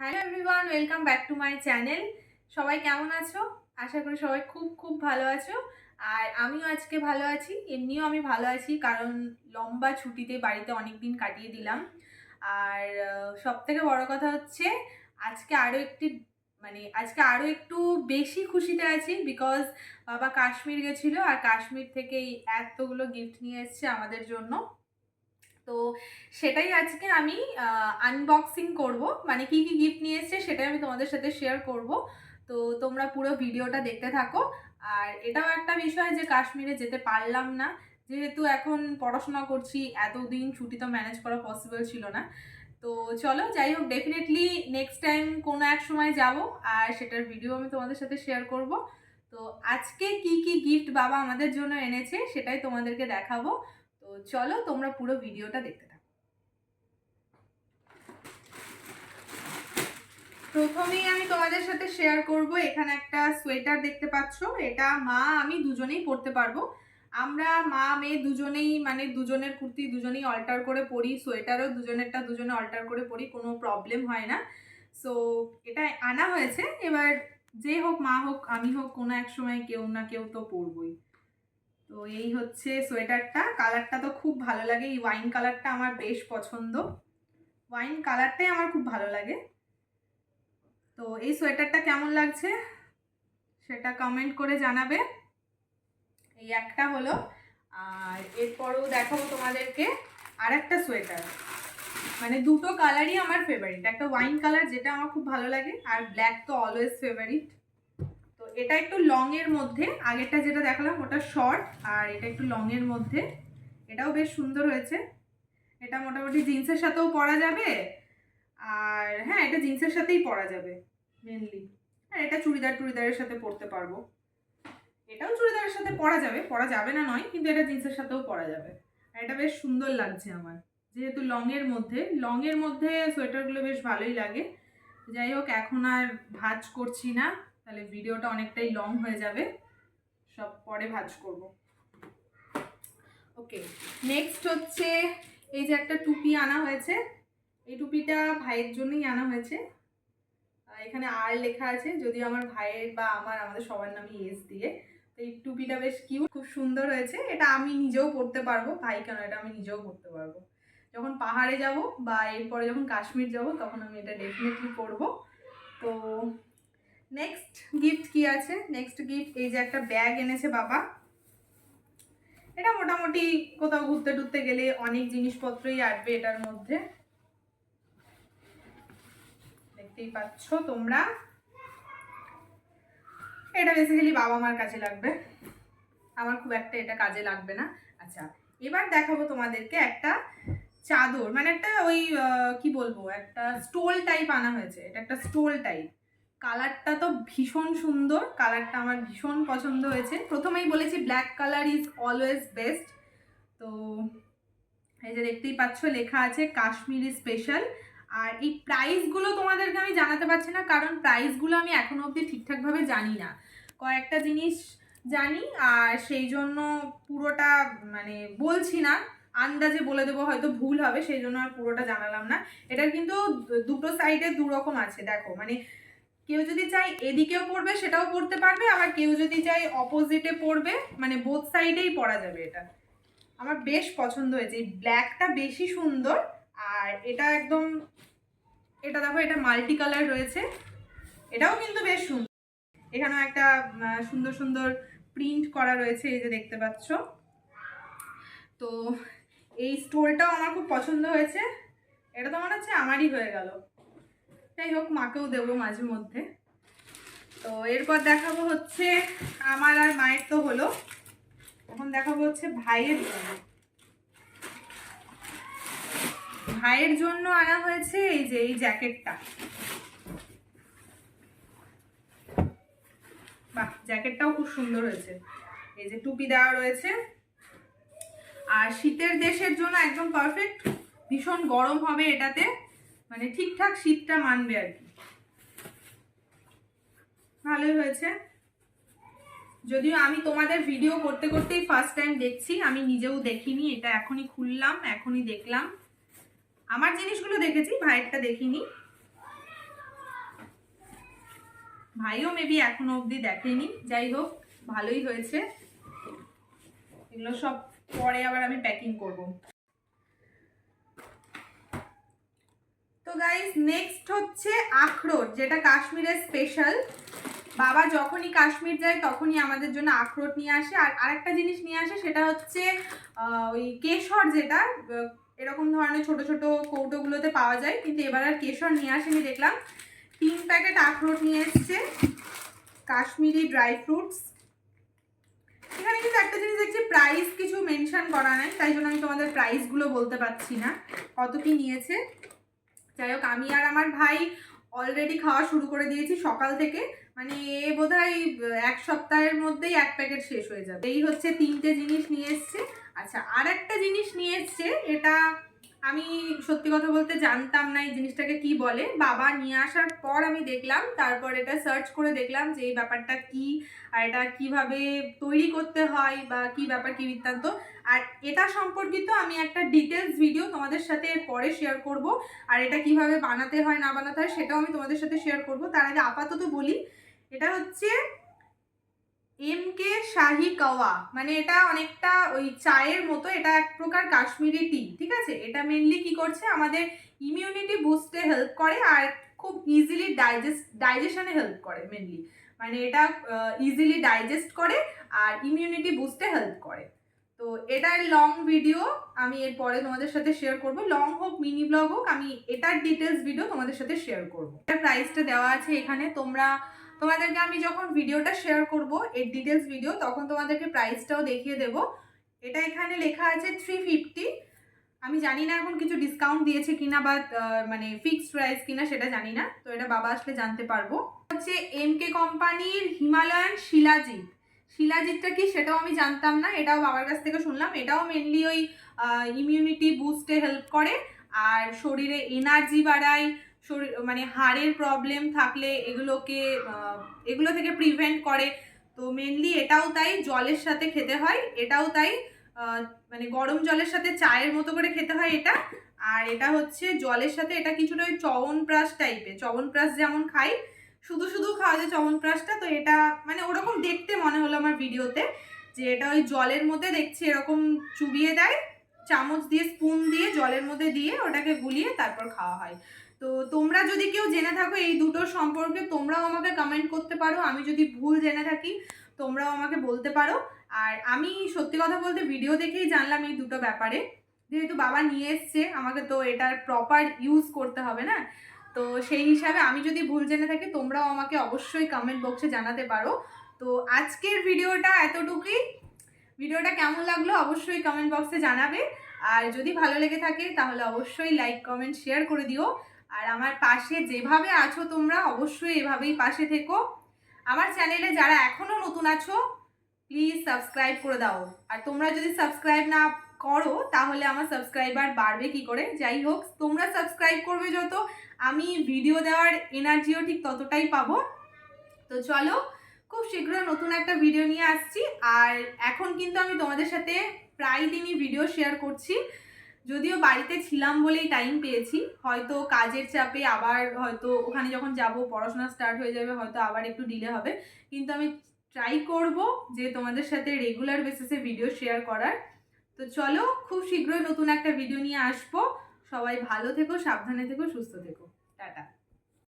Hello everyone welcome back to my channel সবাই কেমন আছো? আশা করি সবাই খুব খুব ভালো আছো। আর আমিও আজকে ভালো আছি। এমনিও আমি ভালো আছি, কারণ লম্বা ছুটিতে বাড়িতে অনেক দিন কাটিয়ে দিলাম। আর সব থেকে বড় কথা হচ্ছে, আজকে আরও একটি মানে আজকে আরও একটু বেশি খুশিতে আছি বিকজ বাবা কাশ্মীর গেছিল, আর কাশ্মীর থেকে এতগুলো গিফট নিয়ে এসছে আমাদের জন্য। তো সেটাই আজকে আমি আনবক্সিং করব। মানে কি কি গিফট নিয়ে এসছে সেটাই আমি তোমাদের সাথে শেয়ার করব। তো তোমরা পুরো ভিডিওটা দেখতে থাকো। আর এটাও একটা বিষয় যে কাশ্মীরে যেতে পারলাম না। যেহেতু এখন পড়াশোনা করছি, এতদিন ছুটি তো ম্যানেজ করা পসিবল ছিল না। তো চলো, যাই হোক ডেফিনেটলি নেক্সট টাইম কোনো এক সময় যাব আর সেটার ভিডিও আমি তোমাদের সাথে শেয়ার করব। তো আজকে কি কি গিফট বাবা আমাদের জন্য এনেছে সেটাই তোমাদেরকে দেখাবো। তো চলো তোমরা পুরো ভিডিওটা দেখতে থাকো। প্রথমেই আমি তোমাদের সাথে শেয়ার করব, এখানে একটা সোয়েটার দেখতে পাচ্ছ। এটা মা, আমি দুজনেই পরতে পারব। আমরা মা, মেয়ে দুজনেই মানে দুজনের কুর্তি দুজনেই অল্টার করে পরি সোয়েটারও দুজনেরটা দুজনে অল্টার করে পরি, কোনো প্রবলেম হয় না। সো এটা আনা হয়েছে। এবার যে হোক মা হোক, আমি হোক, কোনো এক সময় কেউ না কেউ তো পরবই। তো এই হচ্ছে সোয়েটারটা। কালারটা তো খুব ভালো লাগে। এই ওয়াইন কালারটা আমার বেশ পছন্দ। ওয়াইন কালারটাই আমার খুব ভালো লাগে। তো এই সোয়েটারটা কেমন লাগছে সেটা কমেন্ট করে জানাবে। এই একটা হলো। আর এরপরও দেখাবো তোমাদেরকে আর একটা সোয়েটার। মানে দুটো কালারই আমার ফেভারিট একটা ওয়াইন কালার যেটা আমার খুব ভালো লাগে, আর ব্ল্যাক তো অলওয়েজ ফেভারিট এটা একটু লং এর মধ্যে, আগেরটা যেটা দেখালাম ওটা শর্ট আর এটা একটু লং এর মধ্যে। এটাও বেশ সুন্দর হয়েছে। এটা মোটামুটি জিন্সের সাথেও পরা যাবে, আর হ্যাঁ এটা জিন্সের সাথেই পরা যাবে মেনলি হ্যাঁ এটা চুড়িদার টুড়িদারের সাথে পরতে পারব। এটাও চুড়িদারের সাথে পরা যাবে পরা যাবে না নয়, কিন্তু এটা জিন্সের সাথেও পরা যাবে। আর এটা বেশ সুন্দর লাগছে আমার, যেহেতু লংয়ের মধ্যে। লংয়ের মধ্যে সোয়েটারগুলো বেশ ভালোই লাগে। যাই হোক, এখন আর ভাজ করছি না। তাহলে ভিডিওটা অনেকটাই লং হয়ে যাবে। সব পরে ভাজ করব। ওকে নেক্সট হচ্ছে এই যে একটা টুপি আনা হয়েছে। এই টুপিটা ভাইয়ের জন্যই আনা হয়েছে। এখানে আর লেখা আছে যদি আমার ভাইয়ের বা আমার, আমাদের সবার নামে এস দিয়ে। তো এই টুপিটা বেশ কিউট খুব সুন্দর হয়েছে। এটা আমি নিজেও পরতে পারব। ভাই কেন, এটা আমি নিজেও পরতে পারব। যখন পাহাড়ে যাব বা এরপরে যখন কাশ্মীর যাব, তখন আমি এটা ডেফিনেটলি পরবো। তো নেক্সট গিফট কি আছে? নেক্সট গিফট এই যে একটা ব্যাগ এনেছে বাবা। এটা মোটামুটি কোথাও ঘুরতে টুরতে গেলে অনেক জিনিসপত্রই আসবে এটার মধ্যে। দেখতেই পাচ্ছ তোমরা। এটা বেসিক্যালি বাবা মার কাছে লাগবে। আমার খুব একটা এটা কাজে লাগবে না। আচ্ছা এবার দেখাবো তোমাদেরকে একটা চাদর। মানে একটা ওই কি বলব? একটা স্টোল টাইপ আনা হয়েছে। এটা একটা স্টোল টাইপ কালারটা তো ভীষণ সুন্দর, কালারটা আমার ভীষণ পছন্দ হয়েছে। প্রথমেই বলেছি black colour is always best তো এই যে দেখতেই পাচ্ছ, লেখা আছে কাশ্মীরি স্পেশাল আর এই প্রাইসগুলো তোমাদেরকে আমি জানাতে পারছি না, কারণ প্রাইসগুলো আমি এখনও অবধি ঠিকঠাকভাবে জানি না। কয়েকটা জিনিস জানি, আর সেই জন্য পুরোটা মানে বলছি না, আন্দাজে বলে দেবো, হয়তো ভুল হবে, সেই জন্য আর পুরোটা জানালাম না। এটার কিন্তু দুটো সাইডে দু রকম আছে, দেখো মানে কেউ যদি চাই এদিকেও পড়বে, সেটাও পড়তে পারবে। আবার কেউ যদি চাই অপোজিটে পড়বে মানে বোথ সাইডেই পড়া যাবে এটা। আমার বেশ পছন্দ হয়েছে। এই ব্ল্যাকটা বেশি সুন্দর, আর এটা একদম, এটা দেখো, এটা মাল্টি কালার রয়েছে। এটাও কিন্তু বেশ সুন্দর এখানেও একটা সুন্দর সুন্দর প্রিন্ট করা রয়েছে, এই যে দেখতে পাচ্ছ। তো এই স্টোলটাও আমার খুব পছন্দ হয়েছে। এটা তো মনে হচ্ছে আমারই হয়ে গেল। যাই হোক, মাকেও দেবো মাঝে মধ্যে। তো এরপর দেখাবো হচ্ছে আমার আর মায়ের তো হলো। এখন দেখাবো হচ্ছে ভাইয়ের ভাইয়ের জন্য আনা হয়েছে এই যে, এই জ্যাকেটটা। বাহ, জ্যাকেটটাও খুব সুন্দর হয়েছে। এই যে টুপি দেওয়া রয়েছে। আর শীতের দেশের জন্য একদম পারফেক্ট ভীষণ গরম হবে এটাতে। মানে ঠিকঠাক শীতটা মানবে আর কি। ভালোই হয়েছে। যদিও আমি তোমাদের ভিডিও করতে করতেই ফার্স্ট টাইম দেখছি, আমি নিজেও দেখিনি, এটা এখনই খুললাম, এখনই দেখলাম। আমার জিনিসগুলো দেখেছি, ভাইয়েরটা দেখিনি। ভাইও মেবি এখনও অবধি দেখেনি। যাই হোক, ভালোই হয়েছে। এগুলো সব পরে আবার আমি প্যাকিং করব। গাইস নেক্সট হচ্ছে আখরোট, যেটা কাশ্মীরের স্পেশাল বাবা যখনই কাশ্মীর যায়, তখনই আমাদের জন্য আখরোট নিয়ে আসে। আর আরেকটা জিনিস নিয়ে আসে, সেটা হচ্ছে ওই কেশর যেটা এরকম ধরনের ছোট ছোট কৌটোগুলোতে পাওয়া যায়, কিন্তু এবার আর কেশর নিয়ে আসেনি, দেখলাম। তিন প্যাকেট আখরোট নিয়ে এসছে, কাশ্মীরি ড্রাই ফ্রুটস এখানে কিন্তু একটা জিনিস দেখছি প্রাইস কিছু মেনশন করা নাই, তাই জন্য আমি তোমাদের প্রাইসগুলো বলতে পারছি না, কত কি নিয়েছে। যাই হোক, আমি আর আমার ভাই অলরেডি খাওয়া শুরু করে দিয়েছি সকাল থেকে। মানে এ বোধ এক সপ্তাহের মধ্যেই এক প্যাকেট শেষ হয়ে যাবে। এই হচ্ছে তিনটে জিনিস নিয়ে এসছে। আচ্ছা আর একটা জিনিস নিয়ে এসছে, এটা আমি সত্যি কথা বলতে জানতাম না এই জিনিসটাকে কি বলে। বাবা নিয়ে আসার পর আমি দেখলাম, তারপর এটা সার্চ করে দেখলাম যে এই ব্যাপারটা কি, আর এটা কীভাবে তৈরি করতে হয় বা কি ব্যাপার, কি বৃত্তান্ত। আর এটা সম্পর্কিত আমি একটা ডিটেলস ভিডিও তোমাদের সাথে পরে শেয়ার করব, আর এটা কীভাবে বানাতে হয়, না বানাতে হয় সেটাও আমি তোমাদের সাথে শেয়ার করব। তার আগে আপাতত বলি, এটা হচ্ছে এম কে শাহি কাওয়া মানে এটা অনেকটা ওই চায়ের মতো, এটা এক প্রকার কাশ্মীরি টি ঠিক আছে? এটা মেনলি কি করছে? আমাদের ইমিউনিটি বুস্টে হেল্প করে আর খুব ইজিলি ডাইজেস্ট ডাইজেশনে হেল্প করে মেনলি মানে এটা ইজিলি ডাইজেস্ট করে আর ইমিউনিটি বুস্টে হেল্প করে। তো এটার লং ভিডিও আমি এরপরে তোমাদের সাথে শেয়ার করব। লং হোক মিনি ব্লগ হোক, আমি এটার ডিটেলস ভিডিও তোমাদের সাথে শেয়ার করব। এটার প্রাইসটা দেওয়া আছে এখানে, তোমরা তোমাদেরকে আমি যখন ভিডিওটা শেয়ার করব, এর ডিটেলস ভিডিও তখন তোমাদেরকে প্রাইসটাও দেখিয়ে দেব। এটা এখানে লেখা আছে থ্রি ফিফটি আমি জানি না এখন কিছু ডিসকাউন্ট দিয়েছে কিনা বা মানে ফিক্সড প্রাইস কিনা সেটা জানি না। তো এটা বাবা আসলে জানতে পারব। হচ্ছে এম কে কোম্পানির হিমালয়ান শিলাজিৎ। শিলাজিৎটা কি সেটাও আমি জানতাম না, এটাও বাবার কাছ থেকে শুনলাম। এটাও মেনলি ওই ইমিউনিটি বুস্টে হেল্প করে। আর শরীরে এনার্জি বাড়ায় শরীর মানে হাড়ের প্রবলেম থাকলে এগুলোকে এগুলো থেকে প্রিভেন্ট করে। তো মেনলি এটাও তাই জলের সাথে খেতে হয়, এটাও তাই মানে গরম জলের সাথে চায়ের মতো করে খেতে হয় এটা। আর এটা হচ্ছে জলের সাথে এটা কিছুটা ওই চবনপ্রাশ টাইপের চবনপ্রাশ যেমন খাই, শুধু শুধু খাওয়া যায় চবনপ্রাশটা তো এটা মানে ওরকম দেখতে মনে হলো আমার ভিডিওতে যে এটা ওই জলের মধ্যে দেখছি এরকম চুবিয়ে দেয়, চামচ দিয়ে স্পুন দিয়ে জলের মধ্যে দিয়ে ওটাকে গুলিয়ে তারপর খাওয়া হয়। তো তোমরা যদি কেউ জেনে থাকো এই দুটোর সম্পর্কে, তোমরাও আমাকে কমেন্ট করতে পারো। আমি যদি ভুল জেনে থাকি, তোমরাও আমাকে বলতে পারো। আর আমি সত্যি কথা বলতে ভিডিও দেখেই জানলাম এই দুটো ব্যাপারে। যেহেতু বাবা নিয়ে এসছে, আমাকে তো এটার প্রপার ইউজ করতে হবে না? তো সেই হিসাবে আমি যদি ভুল জেনে থাকি, তোমরাও আমাকে অবশ্যই কমেন্ট বক্সে জানাতে পারো। তো আজকের ভিডিওটা এতটুকুই। ভিডিওটা কেমন লাগল অবশ্যই কমেন্ট বক্সে জানাবে। আর যদি ভালো লেগে থাকে, তাহলে অবশ্যই লাইক কমেন্ট শেয়ার করে দিও। আর আমার পাশে যেভাবে আছো তোমরা অবশ্যই এভাবেই পাশে থেকো। আমার চ্যানেলে যারা এখনও নতুন আছো প্লিজ সাবস্ক্রাইব করে দাও। আর তোমরা যদি সাবস্ক্রাইব না করো, তাহলে আমার সাবস্ক্রাইবার বাড়বে কি করে? যাই হোক, তোমরা সাবস্ক্রাইব করবে যত, আমি ভিডিও দেওয়ার এনার্জিও ঠিক ততটাই পাবো। তো চলো, খুব শীঘ্র নতুন একটা ভিডিও নিয়ে আসছি। আর এখন কিন্তু আমি তোমাদের সাথে প্রায় দিনই ভিডিও শেয়ার করছি। যদিও বাড়িতে ছিলাম বলেই টাইম পেয়েছি, হয়তো কাজের চাপে আবার হয়তো ওখানে যখন যাব, পড়াশোনা স্টার্ট হয়ে যাবে, হয়তো আবার একটু ডিলে হবে। কিন্তু আমি ট্রাই করব যে তোমাদের সাথে রেগুলার বেসিসে ভিডিও শেয়ার করার। তো চলো, খুব শীঘ্রই নতুন একটা ভিডিও নিয়ে আসব। সবাই ভালো থেকো, সাবধানে থেকো, সুস্থ থেকো। টাটা।